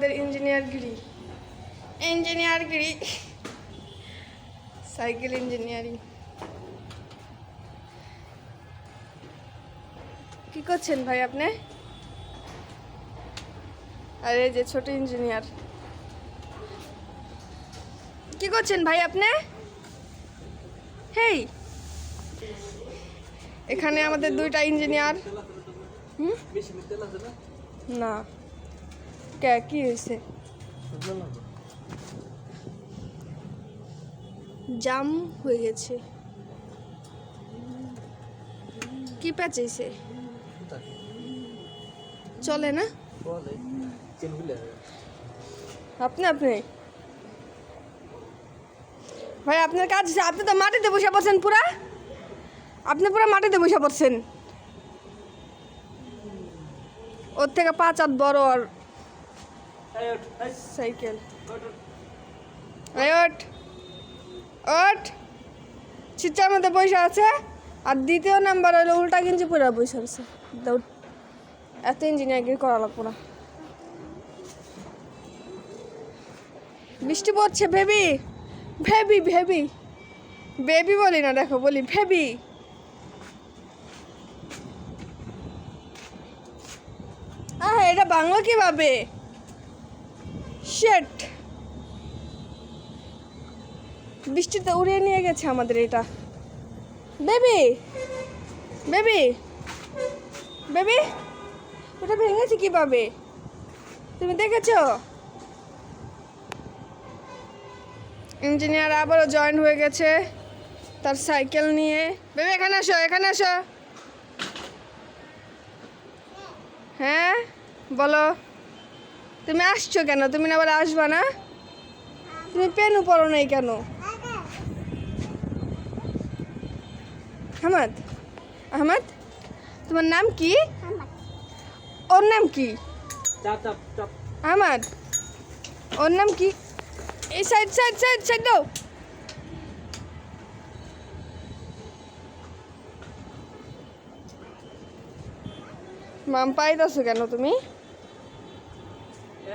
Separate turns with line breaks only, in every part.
আমাদের ইঞ্জিনিয়ার গিরি। ইঞ্জিনিয়ার গিরি। সাইকেল ইঞ্জিনিয়ারিং কি করছেন ভাই আপনি? আরে যে ছোট ইঞ্জিনিয়ার কি করছেন ভাই আপনি? হেই। এখানে আমাদের দুইটা ইঞ্জিনিয়ার হুম? না। কে কি হয়েছে। জাম হয়ে গেছে। কি প্যাচাইছে চলে না? আপনি আপনি। ভাই, আপনার কাজ আপনি তো মাটিতে বসে পড়ছেন পুরা। আপনি পুরো মাটিতে বসে পড়ছেন। ওর থেকে পাঁচ হাত বড় আর সাইকেল। ওঠ। ওঠ। চিচার মধ্যে পয়সা আছে। আর দ্বিতীয় নাম্বার হলো উল্টা কিনছি পুরা পয়সা আছে। দৌড়। এত ইঞ্জিনিয়ারিং করা লাগবো না। বৃষ্টি পড়ছে, ভেবি। ভেবি ভেবি। বেবি বলি না, দেখো, বলি ভেবি। আহ, এটা বাংলা কীভাবে? শেট বৃষ্টিতে উড়িয়ে নিয়ে গেছে আমাদের এটা। বেবি বেবি বেবি ওটা ভেঙেছে কীভাবে? তুমি দেখেছ? ইঞ্জিনিয়ার আবারও জয়েন হয়ে গেছে তার সাইকেল নিয়ে। বেবি এখানে আসো এখানে আসো। হ্যাঁ? বলো। তুমি আসছো কেন? তুমি না আবার আসবা না? তুমি পেনও পড়ো নাই কেন? আহমদ আহমদ তোমার নাম কি? ওর নাম কি? আহমদ ওর নাম কি? এই সাইড সাইড সাইড সাইড দাও। মাম পাইতাছো কেন তুমি?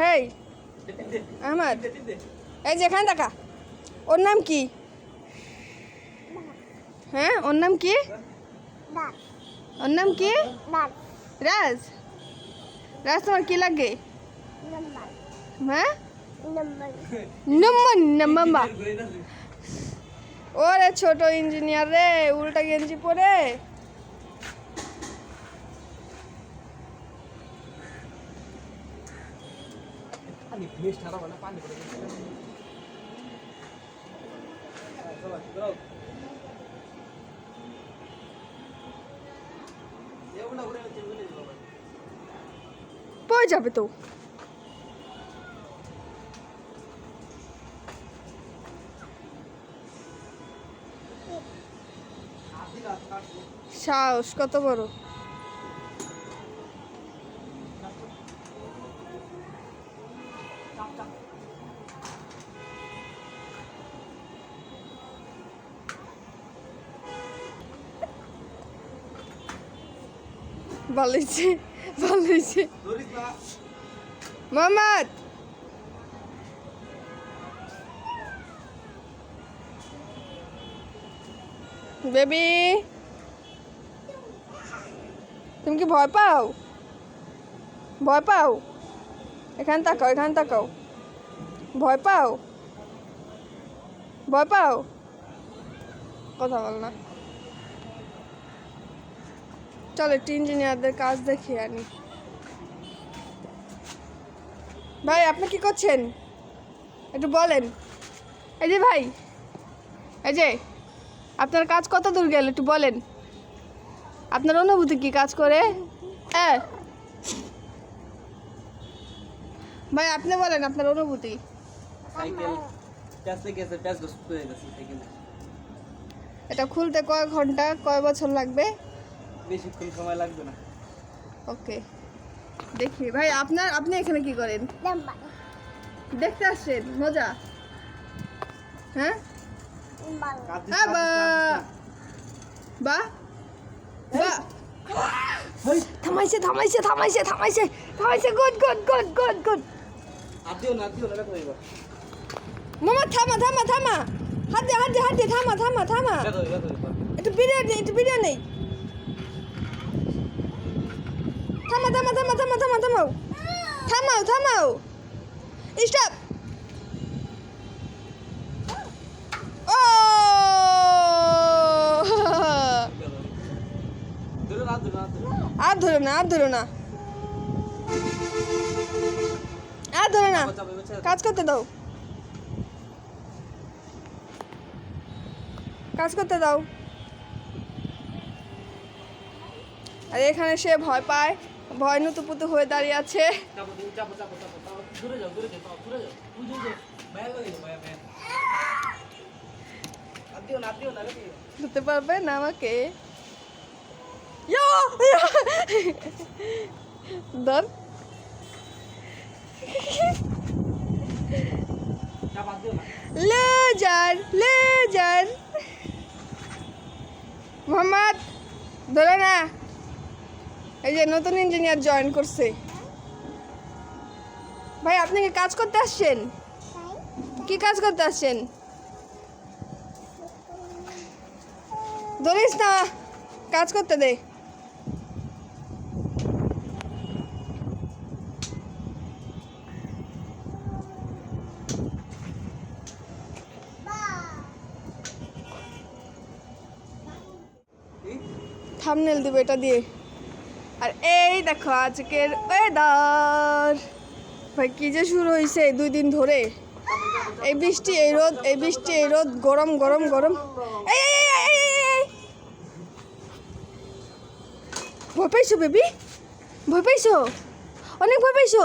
হেই আহমদ এই যে এখানে দেখা। ওর নাম কি? হ্যাঁ ওর নাম কি? ওর নাম কি? রাজ। রাজ, তোমার কি লাগে? হ্যাঁ? নম্বর নম্বর। ওরে ছোট ইঞ্জিনিয়ার রে, উল্টা গেঞ্জি পরে। পড়ে যাবে তো সাহস কত বড় ভালো হয়েছে ভালো হয়েছে। বেবি! তুমি কি ভয় পাও? ভয় পাও? এখানে তাকাও এখানে তাকাও। ভয় পাও? ভয় পাও? কথা বল না। চলো একটু ইঞ্জিনিয়ারদের কাজ দেখি আনি। ভাই আপনি কি করছেন? একটু বলেন। এই যে ভাই এই যে আপনার কাজ কত দূর গেল একটু বলেন। আপনার অনুভূতি কি কাজ করে? হ্যাঁ। ভাই আপনি বলেন আপনার অনুভূতি। এটা খুলতে কয় ঘণ্টা কয় বছর লাগবে?
বেশিক্ষণ সময় লাগবে না।
ওকে। দেখি ভাই আপনার আপনি এখানে কি করেন? দেখতে আসছেন মজা। হ্যাঁ? হ্যাঁ বা বা থামাইছে থামাইছে থামাইছে থামাইছে থামাইছে good good good good good. মামা থামা থামা থামা। হাত হাত হাত থামা থামা থামা। একটু নেই একটু ভিডিও নেই থামা থামা থামা থামা থামা থামাও থামাও থামাও স্টপ। আর ধরো না, আর ধরো না। আর ধরো না। কাজ করতে দাও। কাজ করতে দাও। আর এখানে সে ভয় পায়। ভয় নুতুপুতু হয়ে দাঁড়িয়ে আছে। ধরতে পারবে না আমাকে। ধর লেজার লেজার মোহাম্মদ, ধরো না এই যে নতুন ইঞ্জিনিয়ার জয়েন করছে। ভাই আপনি কি কাজ করতে আসছেন? কি কাজ করতে আসছেন? ধরিস না কাজ করতে দে। থামনেল দিব এটা দিয়ে। আর এই দেখো আজকের ওয়েদার ভাই, কি যে শুরু হয়েছে দুই দিন ধরে। এই বৃষ্টি, এই রোদ, এই বৃষ্টি, এই রোদ, গরম গরম গরম। ভয় পাইছো বেবি ভয় পাইছো? অনেক ভয় পাইছো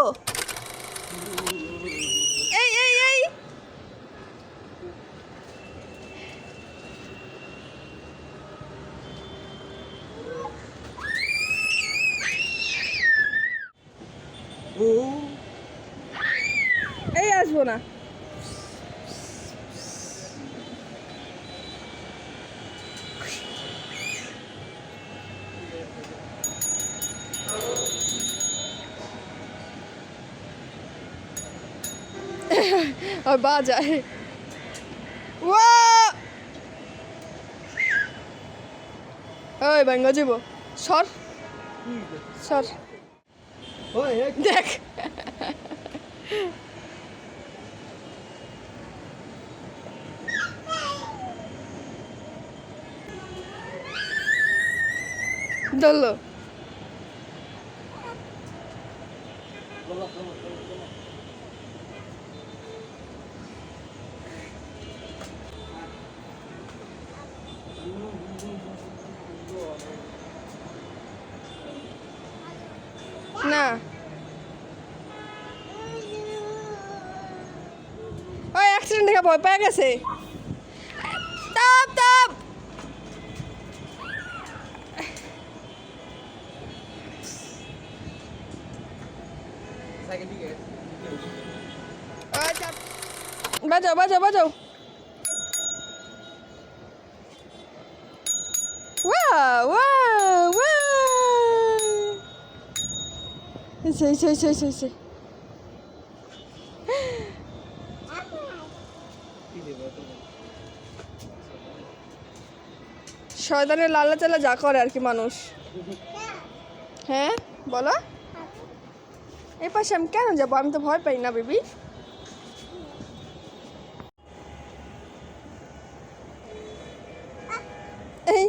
এই এই এই
ও
এই আসব না। আর বাজায়। ওয়া ওই ভাঙ্গা যাব সর। সর। দেখ। ধরলো। না ওই অ্যাক্সিডেন্ট দেখে ভয় পেয়ে গেছে বাজাও বাজাও বাজাও। শয়তানের লালা চালা যা করে আর কি মানুষ। হ্যাঁ বলো। এই পাশে আমি কেন যাব? আমি তো ভয় পাই না বেবি। এই।